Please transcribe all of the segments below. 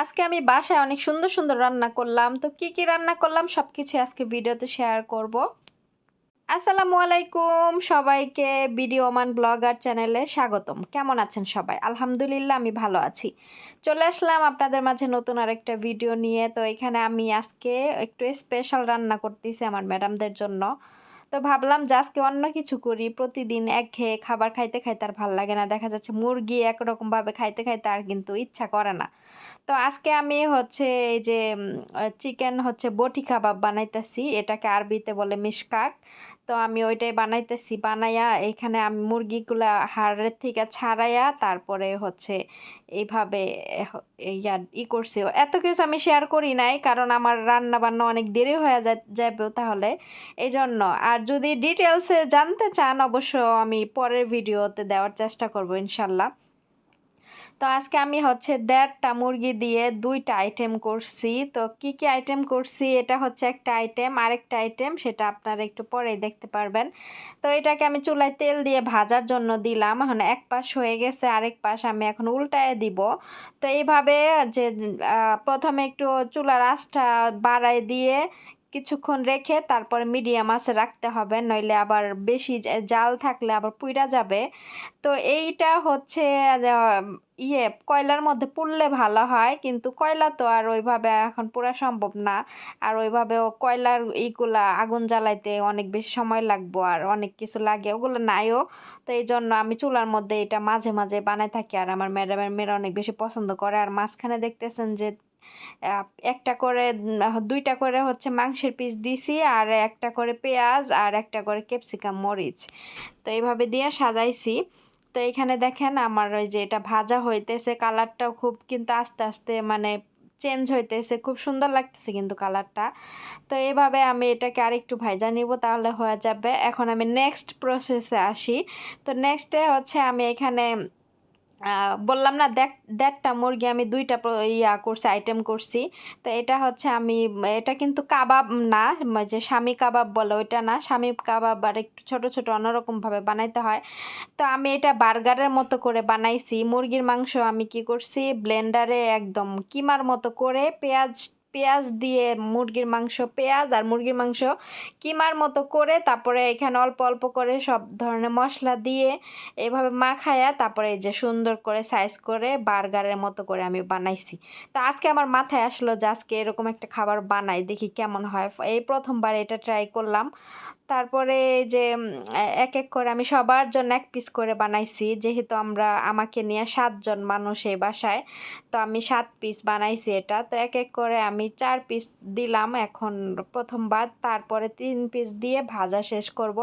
আজকে আমি বাসায় অনেক সুন্দর সুন্দর রান্না করলাম। তো কি কি রান্না করলাম সব কিছু আজকে ভিডিওতে শেয়ার করব। আসসালামু আলাইকুম। সবাইকে ভিডিও মান ব্লগার চ্যানেলে স্বাগতম। কেমন আছেন সবাই? আলহামদুলিল্লাহ, আমি ভালো আছি। চলে আসলাম আপনাদের মাঝে নতুন আরেকটা ভিডিও নিয়ে। তো এখানে আমি আজকে একটু স্পেশাল রান্না করতেছি আমার ম্যাডামদের জন্য। তো ভাবলাম যে আজকে অন্য কিছু করি। প্রতিদিন এক খেয়ে খাবার খাইতে খাইতে আর ভালো লাগে না। দেখা যাচ্ছে মুরগি একরকমভাবে খাইতে খাইতে আর কিন্তু ইচ্ছা করে না। তো আজকে আমি হচ্ছে এই যে চিকেন হচ্ছে বটি কাবাব বানাইতেছি। এটাকে আরবিতে বলে মিশকাক। তো আমি ওইটাই বানাইতেছি। বানাইয়া এখানে আমি মুরগিগুলা হাড়ের থেকে ছাড়াইয়া তারপরে হচ্ছে এইভাবে ইয়া ই করছি। এত কিছু আমি শেয়ার করি নাই, কারণ আমার রান্না বান্না অনেক দেরি হয়ে যাবে তাহলে। এই জন্য আর যদি ডিটেলসে জানতে চান, অবশ্য আমি পরের ভিডিওতে দেওয়ার চেষ্টা করব, ইনশাল্লাহ। তো আজকে আমি হচ্ছে দেড়টা মুরগি দিয়ে দুইটা আইটেম করছি। তো কি কি আইটেম করছি? এটা হচ্ছে একটা আইটেম আরেকটা আইটেম সেটা আপনারা একটু পরেই দেখতে পারবেন। তো এটাকে আমি চুলায় তেল দিয়ে ভাজার জন্য দিলাম। এখন এক পাশ হয়ে গেছে, আরেক পাশ আমি এখন উল্টায় দিব। তো এইভাবে যে প্রথমে একটু চুলার আঁচটা বাড়ায় দিয়ে কিছুক্ষণ রেখে তারপরে মিডিয়াম আঁচে রাখতে হবে, নইলে আবার বেশি জাল থাকলে আবার পুইরা যাবে। তো এইটা হচ্ছে ইয়ে কয়লার মধ্যে পুড়লে ভালো হয়, কিন্তু কয়লা তো আর ওইভাবে এখন পুরা সম্ভব না। আর ওইভাবে কয়লার ইগুলা আগুন জ্বালাইতে অনেক বেশি সময় লাগবো, আর অনেক কিছু লাগে, ওগুলো নাইও। তো এই জন্য আমি চুলার মধ্যে এটা মাঝে মাঝে বানাই থাকি, আর আমার ম্যাডামের মেয়েরা অনেক বেশি পছন্দ করে। আর মাঝখানে দেখতেছেন যে একটা করে দুইটা করে হচ্ছে মাংসের পিস দিছি, আর একটা করে পেঁয়াজ, আর একটা করে ক্যাপসিকাম মরিচ। তো এইভাবে দিয়ে সাজাইছি। তো এখানে দেখেন আমার ওই যে এটা ভাজা হইতেছে, কালারটাও খুব কিন্তু আস্তে আস্তে মানে চেঞ্জ হইতেছে, খুব সুন্দর লাগতেছে কিন্তু কালারটা। তো এইভাবে আমি এটাকে আরেকটু ভাজা নিব, তাহলে হয়ে যাবে। এখন আমি নেক্সট প্রসেসে আসি। তো নেক্সটে হচ্ছে আমি এখানে বললাম না, দেখ, দেখটা, মুরগি আমি দুইটা ইয়া করছি আইটেম করছি। তো এটা হচ্ছে আমি, এটা কিন্তু কাবাব না যে স্বামী কাবাব বলে ওইটা না, স্বামী কাবাব আর একটু ছোটো ছোটো অন্যরকমভাবে বানাইতে হয়। তো আমি এটা বার্গারের মতো করে বানাইছি, মুরগির মাংস আমি কি করছি ব্লেন্ডারে একদম কিমার মতো করে পেঁয়াজ পেঁয়াজ দিয়ে মুরগির মাংস, পেঁয়াজ আর মুরগির মাংস কিমার মতো করে তারপরে এখানে অল্প অল্প করে সব ধরনের মশলা দিয়ে এভাবে মাখায়া তারপরে এই যে সুন্দর করে সাইজ করে বার্গারের মতো করে আমি বানাইছি। তো আজকে আমার মাথায় আসলো যে আজকে এরকম একটা খাবার বানাই, দেখি কেমন হয়। এই প্রথমবার এটা ট্রাই করলাম। তারপরে যে এক এক করে আমি সবার জন্য এক পিস করে বানাইছি। যেহেতু আমরা, আমাকে নিয়ে সাতজন মানুষ এই বাসায়, তো আমি সাত পিস বানাইছি এটা। তো এক এক করে আমি চার পিস দিলাম এখন প্রথমবার। তারপরে তিন পিস দিয়ে ভাজা শেষ করব।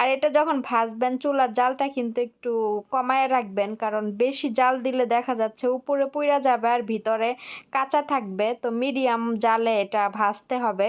আর এটা যখন ভাজবেন, চুলার জালটা কিন্তু একটু কমায় রাখবেন। কারণ বেশি জাল দিলে দেখা যাচ্ছে উপরে পুইরা যাবে আর ভিতরে কাঁচা থাকবে। তো মিডিয়াম জালে এটা ভাজতে হবে।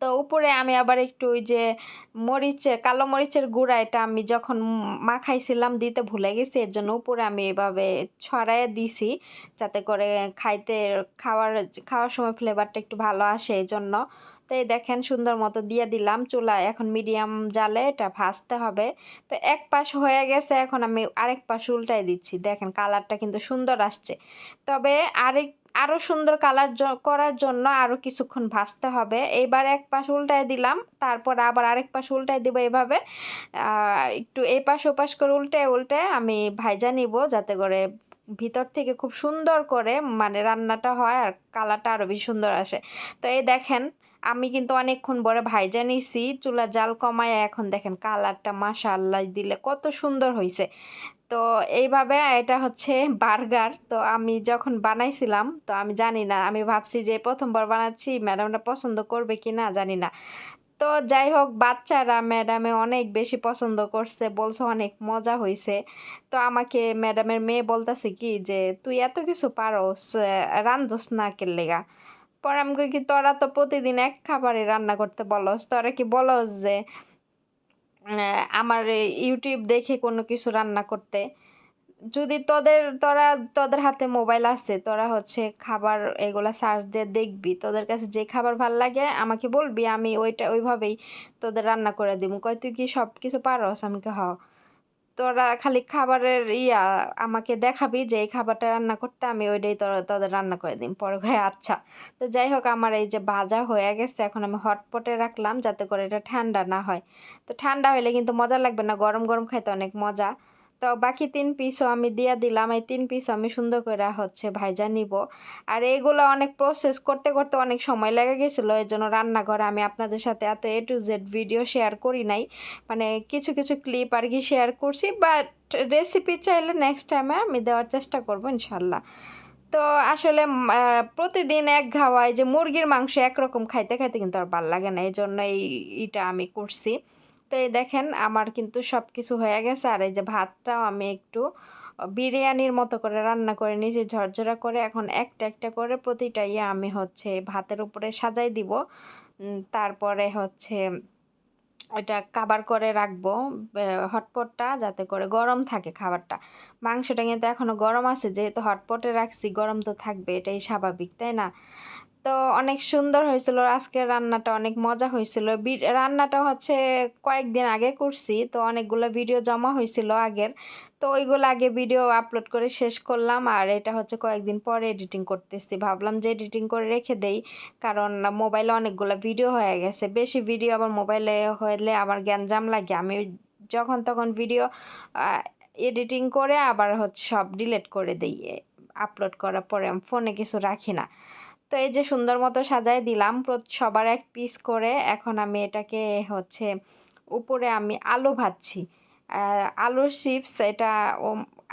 তো উপরে আমি আবার একটু ওই যে মরিচের, কালো মরিচের গুঁড়া এটা আমি যখন মাখাইছিলাম দিতে ভুলে গেছি, এর জন্য উপরে আমি এভাবে ছড়াইয়ে দিছি যাতে করে খাইতে, খাওয়ার খাওয়ার সময় ফ্লেভারটা একটু ভালো আসে এই জন্য তো এই দেখেন সুন্দর মতো দিয়ে দিলাম, চুলায় এখন মিডিয়াম জালে এটা ভাজতে হবে। তো এক পাশ হয়ে গেছে, এখন আমি আরেক পাশ উল্টাই দিচ্ছি। দেখেন কালারটা কিন্তু সুন্দর আসছে। তবে আরেক আরও সুন্দর কালার করার জন্য আরও কিছুক্ষণ ভাজতে হবে। এইবার এক পাশ উল্টায় দিলাম, তারপর আবার আরেক পাশ উল্টায় দেবো এভাবে। একটু এপাশ পাশ ও পাশ করে উল্টে উল্টে আমি ভাইজা নিব যাতে করে ভিতর থেকে খুব সুন্দর করে মানে রান্নাটা হয় আর কালারটা আরও বেশি সুন্দর আসে। তো এই দেখেন আমি কিন্তু অনেকক্ষণ পরে ভাইজা নিছি, চুলার জাল কমায় এখন দেখেন কালারটা মাশাআল্লাহ দিলে কত সুন্দর হয়েছে তো এইভাবে এটা হচ্ছে বার্গার। তো আমি যখন বানাইছিলাম, তো আমি জানি না, আমি ভাবছি যে প্রথমবার বানাচ্ছি ম্যাডামটা পছন্দ করবে কি না জানি না। তো যাই হোক, বাচ্চারা ম্যাডামে অনেক বেশি পছন্দ করছে, বলছে অনেক মজা হয়েছে তো আমাকে ম্যাডামের মেয়ে বলতেছে কি যে, তুই এত কিছু পারোস রান্ধস না কে লেগা। পরে আমি কি, তোরা তো প্রতিদিন এক খাবারই রান্না করতে বলস, তোরা কি বলস যে আমার ইউটিউব দেখে কোনো কিছু রান্না করতে? যদি তোদের, তোরা, তোদের হাতে মোবাইল আছে, তোরা হচ্ছে খাবার এগুলা সার্চ দিয়ে দেখবি, তোদের কাছে যে খাবার ভালো লাগে আমাকে বলবি, আমি ওইটা ওইভাবেই তোদের রান্না করে দিব কয়, তুই কি সব কিছু পারস? আমি কি হ। তোরা খালি খাবারের ইয়া আমাকে দেখাবি যে এই খাবারটা রান্না করতে আমি ওইটাই তোরা, তোদের রান্না করে দিই পরে হয়ে আচ্ছা। তো যাই হোক, আমার এই যে ভাজা হয়ে গেছে, এখন আমি হটপটে রাখলাম যাতে করে এটা ঠান্ডা না হয়। তো ঠান্ডা হলে কিন্তু মজা লাগবে না, গরম গরম খাইতে অনেক মজা। তো বাকি তিন পিসও আমি দিয়ে দিলাম। এই তিন পিস আমি সুন্দর করে হচ্ছে ভাইজা নিব। আর এইগুলো অনেক প্রসেস করতে করতে অনেক সময় লেগে গেছিল। এর জন্য রান্নাঘরে আমি আপনাদের সাথে এত A to Z video share করি নাই। মানে কিছু কিছু ক্লিপ আর কি শেয়ার করছি। বাট রেসিপি চাইলে নেক্সট টাইমে আমি দেওয়ার চেষ্টা করব ইনশাল্লাহ তো আসলে প্রতিদিন এক খাওয়াই যে মুরগির মাংস একরকম খাইতে খাইতে কিন্তু আর ভালো লাগে না। এই জন্য এই ইটা আমি করছি। তো এই দেখেন আমার কিন্তু সব কিছু হয়ে গেছে। আর এই যে ভাতটাও আমি একটু বিরিয়ানির মতো করে রান্না করে নিয়েছি, ঝরঝরা করে। এখন একটা একটা করে প্রতিটা ইয়ে আমি হচ্ছে ভাতের উপরে সাজাই দিব। তারপরে হচ্ছে ওইটা কাবার করে রাখব হটপটটা যাতে করে গরম থাকে খাবারটা। মাংসটা কিন্তু এখনও গরম আছে, যেহেতু হটপটে রাখছি, গরম তো থাকবে, এটাই স্বাভাবিক, তাই না? তো অনেক সুন্দর হয়েছিল। আজকের রান্নাটা অনেক মজা হয়েছিল। রান্নাটা হচ্ছে কয়েকদিন আগে করছি, তো অনেকগুলো ভিডিও জমা হয়েছিল আগের। তো ওইগুলো আগে ভিডিও আপলোড করে শেষ করলাম, আর এটা হচ্ছে কয়েকদিন পরে এডিটিং করতেছি। ভাবলাম যে এডিটিং করে রেখে দেই, কারণ মোবাইলে অনেকগুলো ভিডিও হয়ে গেছে। বেশি ভিডিও আবার মোবাইলে হলে আমার গ্যাঞ্জাম লাগে। আমি যখন তখন ভিডিও এডিটিং করে আবার হচ্ছে সব ডিলিট করে দিই। আপলোড করার পরে আমি ফোনে কিছু রাখি না। তো এই যে সুন্দর মতো সাজায় দিলাম সবার এক পিস করে এখন আমি এটাকে হচ্ছে উপরে আমি আলু ভাজছি। আলুর চিপস এটা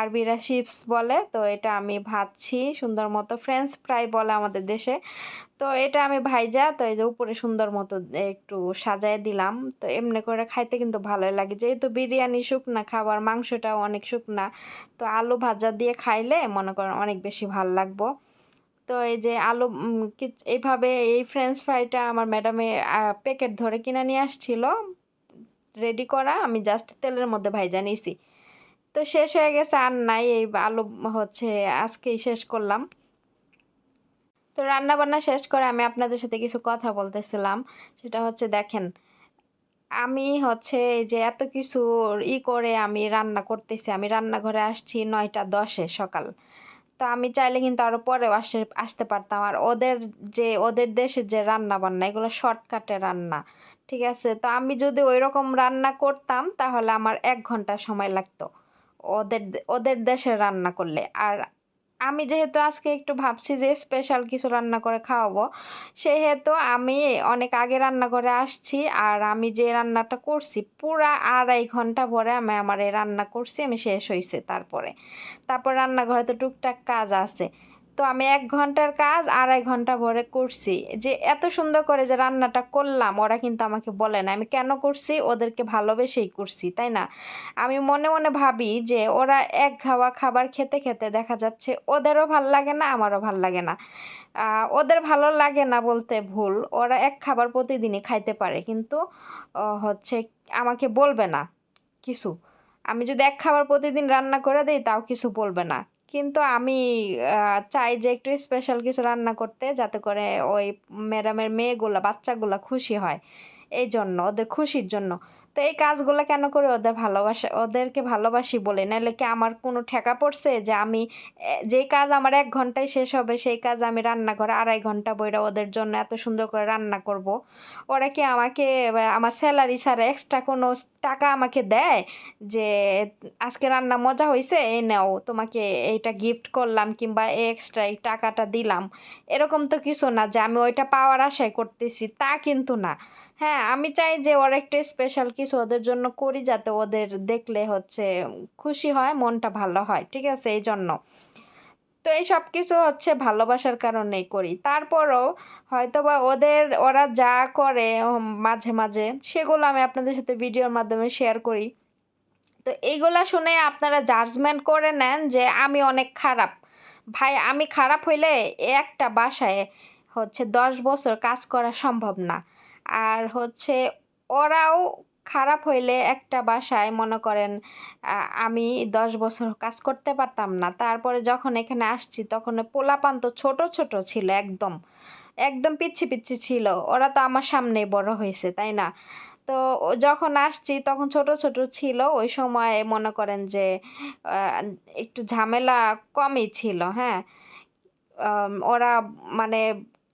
আরবিরা চিপস বলে, তো এটা আমি ভাজছি সুন্দর মতো ফ্রেঞ্চ ফ্রাই বলে আমাদের দেশে। তো এটা আমি ভাইজা, তো এই যে উপরে সুন্দর মতো একটু সাজায় দিলাম। তো এমনি করে খাইতে কিন্তু ভালোই লাগে। যেহেতু বিরিয়ানি শুকনা, খাবার মাংসটাও অনেক শুকনা, তো আলু ভাজা দিয়ে খাইলে মনে করেন অনেক বেশি ভালো লাগবো। তো এই যে আলু এইভাবে এই ফ্রেঞ্চ ফ্রাইটা আমার ম্যাডামে প্যাকেট ধরে কিনে নিয়ে আসছিল রেডি করা, আমি জাস্ট তেলের মধ্যে ভাইজা নিয়েছি তো শেষ হয়ে গেছে, আর নাই, এই আলু হচ্ছে, আজকেই শেষ করলাম। তো রান্না বান্না শেষ করে আমি আপনাদের সাথে কিছু কথা বলতেছিলাম, সেটা হচ্ছে দেখেন, আমি হচ্ছে যে এত কিছু ই করে আমি রান্না করতেছি, আমি রান্নাঘরে আসছি নয়টা দশে সকাল। তো আমি চাইলে কিন্তু আরও পরেও আসে, আসতে পারতাম। আর ওদের যে, ওদের দেশের যে রান্না বান্না, এগুলো শর্টকাটে রান্না, ঠিক আছে? তো আমি যদি ওই রকম রান্না করতাম, তাহলে আমার এক ঘণ্টা সময় লাগতো। ওদের ওদের দেশে রান্না করলে। আর আমি যেহেতু আজকে একটু ভাবছি যে স্পেশাল কিছু রান্না করে খাওয়াবো, সেহেতু আমি অনেক আগে রান্না করে আসছি আর আমি যে রান্নাটা করছি পুরা আড়াই ঘণ্টা পরে আমি আমার এই রান্না করছি, আমি শেষ হয়েছে তারপরে। তারপর রান্নাঘরে তো টুকটাক কাজ আছে। তো আমি এক ঘণ্টার কাজ, আড়াই ঘণ্টা ভরে করছি। যে এত সুন্দর করে যে রান্নাটা করলাম, ওরা কিন্তু আমাকে বলে না, আমি কেন করছি? ওদেরকে ভালোবেসেই করছি তাই না? আমি মনে মনে ভাবি যে ওরা এক খাওয়া খাবার খেতে খেতে দেখা যাচ্ছে ওদেরও ভালো লাগে না, আমারও ভালো লাগে না। ওদের ভালো লাগে না বলতে ভুল, ওরা এক খাবার প্রতিদিনই খাইতে পারে, কিন্তু হচ্ছে আমাকে বলবে না কিছু। আমি যদি এক খাবার প্রতিদিন রান্না করে দিই, তাও কিছু বলবে না। কিন্তু আমি চাই যে একটু স্পেশাল কিছু রান্না করতে যাতে করে ওই ম্যাডামের মেয়েগুলা, বাচ্চাগুলা খুশি হয়। এই জন্য ওদের খুশির জন্য। তো এই কাজগুলো কেন করে ওদের ভালোবাসা ওদেরকে ভালোবাসি বলে? নাহলে কি আমার কোনো ঠেকা পড়ছে যে আমি এ, যে কাজ আমার এক ঘন্টায় শেষ হবে সেই কাজ আমি রান্না করে আড়াই ঘণ্টা বইরা ওদের জন্য এত সুন্দর করে রান্না করব। ওরা কি আমাকে আমার স্যালারি ছাড়া এক্সট্রা কোনো টাকা আমাকে দেয়? যে আজকে রান্না মজা হয়েছে এই নাও তোমাকে এইটা গিফট করলাম কিংবা এই এক্সট্রা এই টাকাটা দিলাম। এরকম তো কিছু না যে আমি ওইটা পাওয়ার আশায় করতেছি তা কিন্তু না। হ্যাঁ আমি চাই যে ওর একটা স্পেশাল কিছু ওদের জন্য করি যাতে ওদের দেখলে হচ্ছে খুশি হয়, মনটা ভালো হয়, ঠিক আছে? এই জন্য তো এই সব কিছু হচ্ছে ভালোবাসার কারণেই করি। তারপরও হয়তোবা ওদের, ওরা যা করে মাঝে মাঝে, সেগুলো আমি আপনাদের সাথে ভিডিওর মাধ্যমে শেয়ার করি। তো এইগুলা শুনে আপনারা জাজমেন্ট করে নেন যে আমি অনেক খারাপ। ভাই, আমি খারাপ হইলে একটা বাসায় হচ্ছে দশ বছর কাজ করা সম্ভব না। আর হচ্ছে ওরাও খারাপ হইলে একটা বাসায় মনে করেন আমি দশ বছর কাজ করতে পারতাম না। তারপরে যখন এখানে আসছি তখন পোলাপান তো ছোট ছোট ছিল একদম একদম পিচ্ছি পিচ্ছি ছিল। ওরা তো আমার সামনেই বড় হয়েছে, তাই না? তো যখন আসছি তখন ছোট ছোট ছিল, ওই সময় মনে করেন যে একটু ঝামেলা কমই ছিল হ্যাঁ? ওরা মানে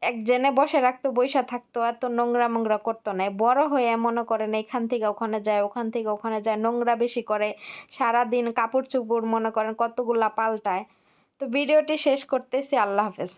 এক জেনে বসে রাখতো বৈশা থাকতো, এত নোংরা মোংরা করতো না। বড় হয়ে মনে করেন এখান থেকে ওখানে যায়, ওখান থেকে ওখানে যায়, নোংরা বেশি করে। সারা দিন কাপড় চুপড় মনে করেন কতগুলা পাল্টায়। তো ভিডিওটি শেষ করতেছি, আল্লাহ হাফেজ।